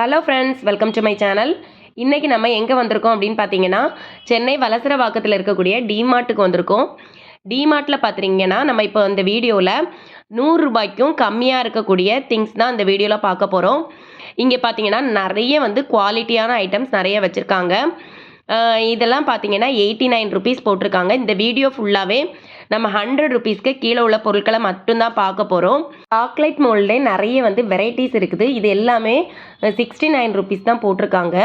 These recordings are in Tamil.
Hello friends welcome to my channel இன்றைக்கி நம்ம எங்கே வந்திருக்கோம் அப்படின்னு பார்த்தீங்கன்னா சென்னை வலசரவாக்கத்தில் இருக்கக்கூடிய டிமார்ட்டுக்கு வந்திருக்கோம். டிமார்ட்டில் பார்த்துட்டிங்கன்னா நம்ம இப்போ இந்த வீடியோவில் நூறுரூபாய்க்கும் கம்மியாக இருக்கக்கூடிய திங்ஸ் தான் இந்த வீடியோவில் பார்க்க போகிறோம் இங்கே பார்த்தீங்கன்னா நிறைய வந்து குவாலிட்டியான ஐட்டம்ஸ் நிறைய வச்சுருக்காங்க. இதெல்லாம் பார்த்தீங்கன்னா எயிட்டி நைன் ருபீஸ் போட்டிருக்காங்க. இந்த வீடியோ ஃபுல்லாகவே நம்ம ஹண்ட்ரட் ருபீஸ்க்கு கீழே உள்ள பொருட்களை மட்டும்தான் பார்க்க போகிறோம் சாக்லேட் மோல்டே நிறைய வந்து வெரைட்டிஸ் இருக்குது. இது எல்லாமே சிக்ஸ்டி நைன் ருபீஸ் தான் போட்டிருக்காங்க.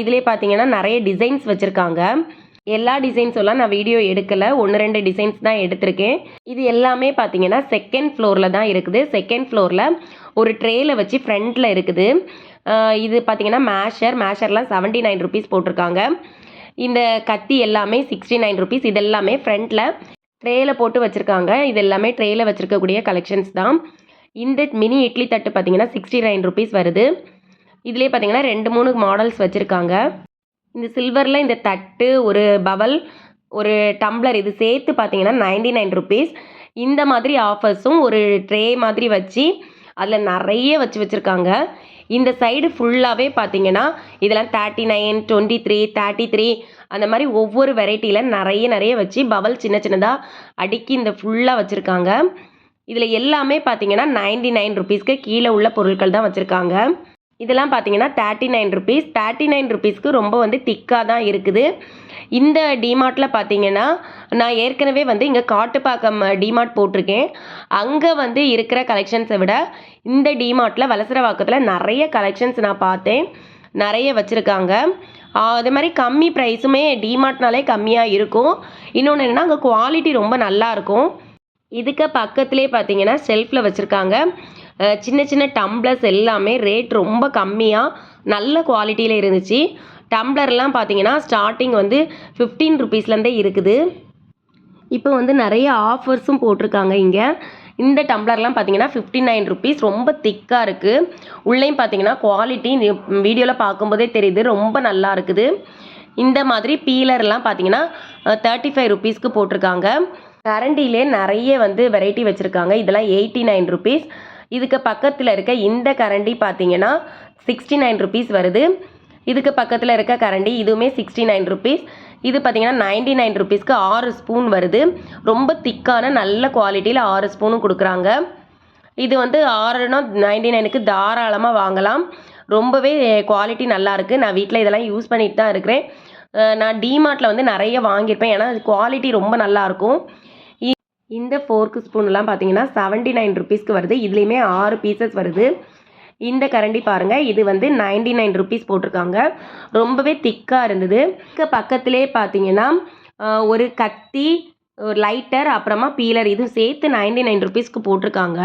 இதிலே பார்த்தீங்கன்னா நிறைய டிசைன்ஸ் வச்சுருக்காங்க. எல்லா டிசைன்ஸ் எல்லாம் நான் வீடியோ எடுக்கலை. ஒன்று ரெண்டு டிசைன்ஸ் தான் எடுத்திருக்கேன். இது எல்லாமே பார்த்தீங்கன்னா செகண்ட் ஃப்ளோரில் தான் இருக்குது. செகண்ட் ஃப்ளோரில் ஒரு ட்ரேயில் வச்சு ஃப்ரண்ட்டில் இருக்குது. இது பார்த்தீங்கன்னா மேஷர் மேஷர்லாம் செவன்ட்டி நைன் ருபீஸ் போட்டிருக்காங்க. இந்த கத்தி எல்லாமே சிக்ஸ்டி நைன் ருபீஸ் இது எல்லாமே ஃப்ரண்ட்டில் ட்ரேயில் போட்டு வச்சுருக்காங்க. இது எல்லாமே ட்ரேயில் வச்சுருக்கக்கூடிய கலெக்ஷன்ஸ் தான். இந்த மினி இட்லி தட்டு பார்த்தீங்கன்னா சிக்ஸ்டி நைன் ருபீஸ் வருது. இதுலேயே பார்த்தீங்கன்னா ரெண்டு மூணு மாடல்ஸ் வச்சுருக்காங்க. இந்த சில்வரில் இந்த தட்டு ஒரு பவல் ஒரு டம்ளர் இது சேர்த்து பார்த்தீங்கன்னா நைன்டி நைன் ருபீஸ் இந்த மாதிரி ஆஃபர்ஸும் ஒரு ட்ரே மாதிரி வச்சு அதில் நிறைய வச்சு வச்சுருக்காங்க. இந்த சைடு ஃபுல்லாகவே பார்த்தீங்கன்னா இதெல்லாம் thirty nine twenty three thirty three அந்த மாதிரி ஒவ்வொரு வெரைட்டியில் நிறைய நிறைய வச்சு பவல் சின்ன சின்னதாக அடுக்கி இந்த ஃபுல்லாக வச்சுருக்காங்க. இதில் எல்லாமே பார்த்தீங்கன்னா நைன்டி நைன் ருபீஸ்க்கு கீழே உள்ள பொருட்கள் தான் வச்சுருக்காங்க. இதெல்லாம் பார்த்தீங்கன்னா thirty nine rupees thirty nine ருபீஸ்க்கு ரொம்ப வந்து திக்காக தான் இருக்குது. இந்த டிமார்ட்டில் பார்த்தீங்கன்னா நான் ஏற்கனவே வந்து இங்கே காட்டுப்பாக்கம் டிமார்ட் போட்டிருக்கேன். அங்கே வந்து இருக்கிற கலெக்ஷன்ஸை விட இந்த டிமார்ட்டில் வலசரவாக்கத்தில் நிறைய கலெக்ஷன்ஸ் நான் பார்த்தேன். நிறைய வச்சுருக்காங்க. அதே மாதிரி கம்மி ப்ரைஸுமே டிமார்ட்னாலே கம்மியாக இருக்கும். இன்னொன்று என்னென்னா அங்கே குவாலிட்டி ரொம்ப நல்லா இருக்கும். இதுக்கு பக்கத்துலேயே பார்த்தீங்கன்னா ஷெல்ஃபில் வச்சுருக்காங்க. சின்ன சின்ன டம்ளர்ஸ் எல்லாமே ரேட் ரொம்ப கம்மியாக நல்ல குவாலிட்டியில் இருந்துச்சு. டம்ளர்லாம் பார்த்தீங்கன்னா ஸ்டார்டிங் வந்து ஃபிஃப்டீன் ருபீஸ்லேருந்தே இருக்குது. இப்போ வந்து நிறைய ஆஃபர்ஸும் போட்டிருக்காங்க இங்கே. இந்த டம்ளர்லாம் பார்த்தீங்கன்னா ஃபிஃப்டி நைன் ருபீஸ் ரொம்ப திக்காக இருக்குது உள்ளேயும் பார்த்தீங்கன்னா குவாலிட்டி வீடியோவில் பார்க்கும்போதே தெரியுது ரொம்ப நல்லா இருக்குது. இந்த மாதிரி பீலர்லாம் பார்த்தீங்கன்னா தேர்ட்டி ஃபைவ் ருபீஸ்க்கு போட்டிருக்காங்க. கரண்டிலே நிறைய வந்து வெரைட்டி வச்சுருக்காங்க. இதெல்லாம் எயிட்டி நைன் ருபீஸ் இதுக்கு பக்கத்தில் இருக்க இந்த கரண்டி பார்த்தீங்கன்னா சிக்ஸ்டி நைன் ருபீஸ் வருது. இதுக்கு பக்கத்தில் இருக்க கரண்டி இதுவுமே சிக்ஸ்டி நைன் ருபீஸ் இது பார்த்தீங்கன்னா நைன்டி நைன் ருபீஸ்க்கு ஆறு ஸ்பூன் வருது. ரொம்ப திக்கான நல்ல குவாலிட்டியில் ஆறு ஸ்பூனும் கொடுக்குறாங்க. இது வந்து ஆறுனா நைன்டி நைனுக்கு தாராளமாக வாங்கலாம். ரொம்பவே குவாலிட்டி நல்லா இருக்குது நான் வீட்டில் இதெல்லாம் யூஸ் பண்ணிட்டு தான் இருக்கிறேன். நான் டிமார்ட்டில் வந்து நிறைய வாங்கியிருப்பேன். ஏன்னா குவாலிட்டி ரொம்ப நல்லாயிருக்கும் இந்த ஃபோர்க்கு ஸ்பூன்லாம் பார்த்தீங்கன்னா செவன்ட்டி நைன் ருபீஸ்க்கு வருது. இதுலேயுமே ஆறு பீசஸ் வருது. இந்த கரண்டி பாருங்கள் இது வந்து நைன்டி நைன் ருபீஸ் போட்டிருக்காங்க. ரொம்பவே திக்காக இருந்தது. பக்கத்துலேயே பக்கத்திலே பார்த்தீங்கன்னா ஒரு கத்தி ஒரு லைட்டர் அப்புறமா பீலர் இதுவும் சேர்த்து நைன்டி நைன் ருபீஸ்க்கு போட்டிருக்காங்க.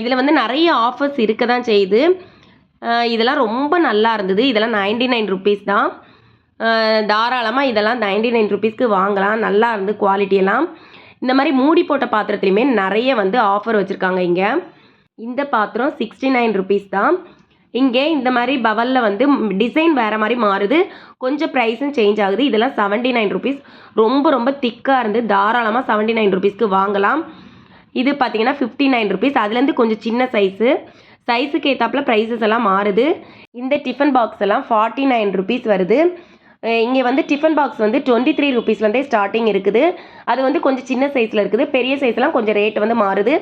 இதில் வந்து நிறைய ஆஃபர்ஸ் இருக்க தான் செய்யுது இதெல்லாம் ரொம்ப நல்லா இருந்தது. இதெல்லாம் நைன்டி நைன் ருபீஸ் தான் தாராளமாக இதெல்லாம் நைன்டி நைன் ருபீஸ்க்கு வாங்கலாம். நல்லா இருந்து குவாலிட்டியெல்லாம் இந்த மாதிரி மூடி போட்ட பாத்திரத்துலையுமே நிறைய வந்து ஆஃபர் வச்சுருக்காங்க இங்கே. இந்த பாத்திரம் சிக்ஸ்டி நைன் ருபீஸ் தான். இங்கே இந்த மாதிரி பவலில் வந்து டிசைன் வேறு மாதிரி மாறுது. கொஞ்சம் ப்ரைஸும் சேஞ்ச் ஆகுது. இதெல்லாம் செவன்ட்டி நைன் ருபீஸ் ரொம்ப ரொம்ப திக்காக இருந்து தாராளமாக செவன்ட்டி நைன் ருபீஸ்க்கு வாங்கலாம். இது பார்த்தீங்கன்னா ஃபிஃப்டி நைன் ருபீஸ் அதுலேருந்து கொஞ்சம் சின்ன சைஸு சைஸுக்கு ஏற்றாப்புல ப்ரைஸஸ் எல்லாம் மாறுது. இந்த டிஃபன் பாக்ஸ் எல்லாம் ஃபார்ட்டி நைன் ருபீஸ் வருது. இங்கே வந்து டிஃபன் பாக்ஸ் வந்து டுவெண்ட்டி த்ரீ ருபீஸ்லேருந்தே ஸ்டார்டிங் இருக்குது. அது வந்து கொஞ்சம் சின்ன சைஸில் இருக்குது. பெரிய சைஸ்லாம் கொஞ்சம் ரேட் வந்து மாறுது.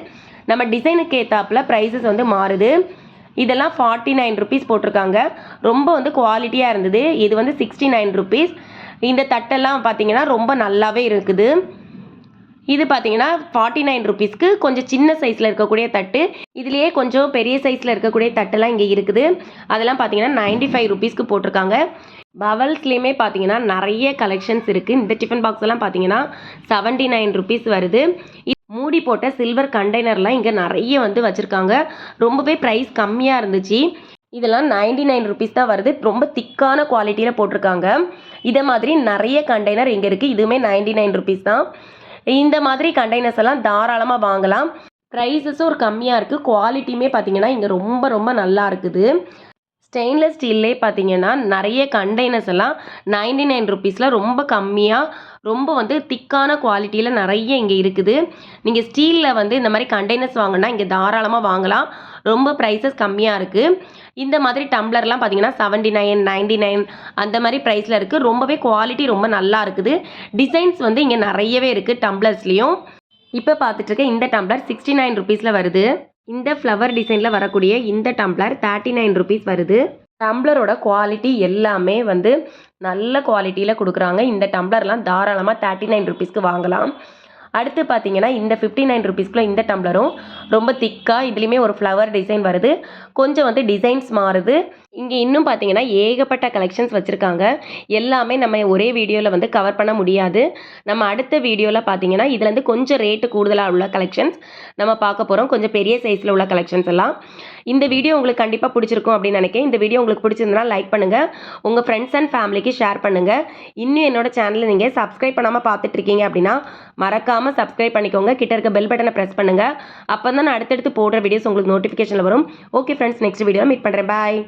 நம்ம டிசைனுக்கு ஏற்றாப்புல ப்ரைஸஸ் வந்து மாறுது. இதெல்லாம் ஃபார்ட்டி நைன் ருபீஸ் போட்டிருக்காங்க. ரொம்ப வந்து குவாலிட்டியாக இருந்தது. இது வந்து சிக்ஸ்டி நைன் ருபீஸ் இந்த தட்டெல்லாம் பார்த்தீங்கன்னா ரொம்ப நல்லாவே இருக்குது. இது பார்த்தீங்கன்னா ஃபார்ட்டி நைன் ருபீஸ்க்கு கொஞ்சம் சின்ன சைஸில் இருக்கக்கூடிய தட்டு. இதுலேயே கொஞ்சம் பெரிய சைஸில் இருக்கக்கூடிய தட்டெல்லாம் இங்கே இருக்குது. அதெல்லாம் பார்த்தீங்கன்னா நைன்டி ஃபைவ் ருபீஸ்க்கு போட்டிருக்காங்க. பவல்ஸ்லேயுமே பார்த்தீங்கன்னா நிறைய கலெக்ஷன்ஸ் இருக்குது இந்த டிஃபன் பாக்ஸ் எல்லாம் பார்த்தீங்கன்னா செவன்டி நைன் ருபீஸ் வருது மூடி போட்ட சில்வர் கண்டெய்னர்லாம் இங்கே நிறைய வந்து வச்சுருக்காங்க. ரொம்பவே ப்ரைஸ் கம்மியாக இருந்துச்சு. இதெல்லாம் நைன்டி நைன் ருபீஸ் தான் வருது. ரொம்ப திக்கான குவாலிட்டியில் போட்டிருக்காங்க. இதை மாதிரி நிறைய கண்டெய்னர் இங்கே இருக்குது இதுவுமே நைன்டி நைன் ருபீஸ் தான். இந்த மாதிரி கண்டெய்னர்ஸ் எல்லாம் தாராளமாக வாங்கலாம். ப்ரைஸஸும் ஒரு கம்மியாக இருக்குது குவாலிட்டியுமே பார்த்தீங்கன்னா இங்கே ரொம்ப ரொம்ப நல்லா இருக்குது. ஸ்டெயின்லெஸ் ஸ்டீல்லே பார்த்தீங்கன்னா நிறைய கண்டெய்னர்ஸ் எல்லாம் நைன்டி நைன் ருபீஸில் ரொம்ப கம்மியாக ரொம்ப வந்து திக்கான குவாலிட்டியில் நிறைய இங்கே இருக்குது. நீங்கள் ஸ்டீலில் வந்து இந்த மாதிரி கண்டெய்னர்ஸ் வாங்கினா இங்கே தாராளமாக வாங்கலாம். ரொம்ப ப்ரைஸஸ் கம்மியாக இருக்குது இந்த மாதிரி டம்ளர்லாம் பார்த்தீங்கன்னா செவன்டி நைன் நைன்டி நைன் அந்த மாதிரி ப்ரைஸில் இருக்குது ரொம்பவே குவாலிட்டி ரொம்ப நல்லா இருக்குது. டிசைன்ஸ் வந்து இங்கே நிறையவே இருக்குது டம்ளர்ஸ்லேயும் இப்போ பார்த்துட்டு இருக்க இந்த டம்ளர் சிக்ஸ்டி நைன் ருபீஸில் வருது. இந்த ஃப்ளவர் டிசைனில் வரக்கூடிய இந்த டம்ளர் தேர்ட்டி நைன் ருபீஸ் வருது. டம்ளரோட குவாலிட்டி எல்லாமே வந்து நல்ல குவாலிட்டியில் கொடுக்குறாங்க. இந்த டம்ளர்லாம் தாராளமாக தேர்ட்டி நைன் ருபீஸ்க்கு வாங்கலாம். அடுத்து பார்த்தீங்கன்னா இந்த ஃபிஃப்டி நைன் ருபீஸ்க்குள்ள இந்த டம்ளரும் ரொம்ப திக்காக இதுலேயுமே ஒரு ஃப்ளவர் டிசைன் வருது. கொஞ்சம் வந்து டிசைன்ஸ் மாறுது. இங்கே இன்னும் பார்த்தீங்கன்னா ஏகப்பட்ட கலெக்ஷன்ஸ் வச்சுருக்காங்க. எல்லாமே நம்ம ஒரே வீடியோவில் வந்து கவர் பண்ண முடியாது. நம்ம அடுத்த வீடியோவில் பார்த்தீங்கன்னா இதுலேருந்து கொஞ்சம் ரேட்டு கூடுதலாக உள்ள கலெக்ஷன்ஸ் நம்ம பார்க்க போகிறோம் கொஞ்சம் பெரிய சைஸில் உள்ள கலெக்ஷன்ஸ் எல்லாம். இந்த வீடியோ உங்களுக்கு கண்டிப்பாக பிடிச்சிருக்கும் அப்படின்னு நினைக்கிறேன். இந்த வீடியோ உங்களுக்கு பிடிச்சிருந்தனா லைக் பண்ணுங்கள் உங்கள் ஃப்ரெண்ட்ஸ் அண்ட் ஃபேமிலிக்கு ஷேர் பண்ணுங்கள் இன்னும் என்னோட சேனலை நீங்கள் சப்ஸ்கிரைப் பண்ணாமல் பார்த்துட்டு இருக்கீங்க அப்படின்னா மறக்காமல் சப்ஸ்கிரைப் பண்ணிக்கோங்க. கிட்ட இருக்க பெல் பட்டனை ப்ரெஸ் பண்ணுங்கள் அப்போ தான் நான் அடுத்தடுத்து போடுற வீடியோஸ் உங்களுக்கு நோட்டிஃபிகேஷனில் வரும். ஓகே ஃப்ரெண்ட்ஸ் நெக்ஸ்ட் வீடியோவில் மீட் பண்ணுறேன் பாய்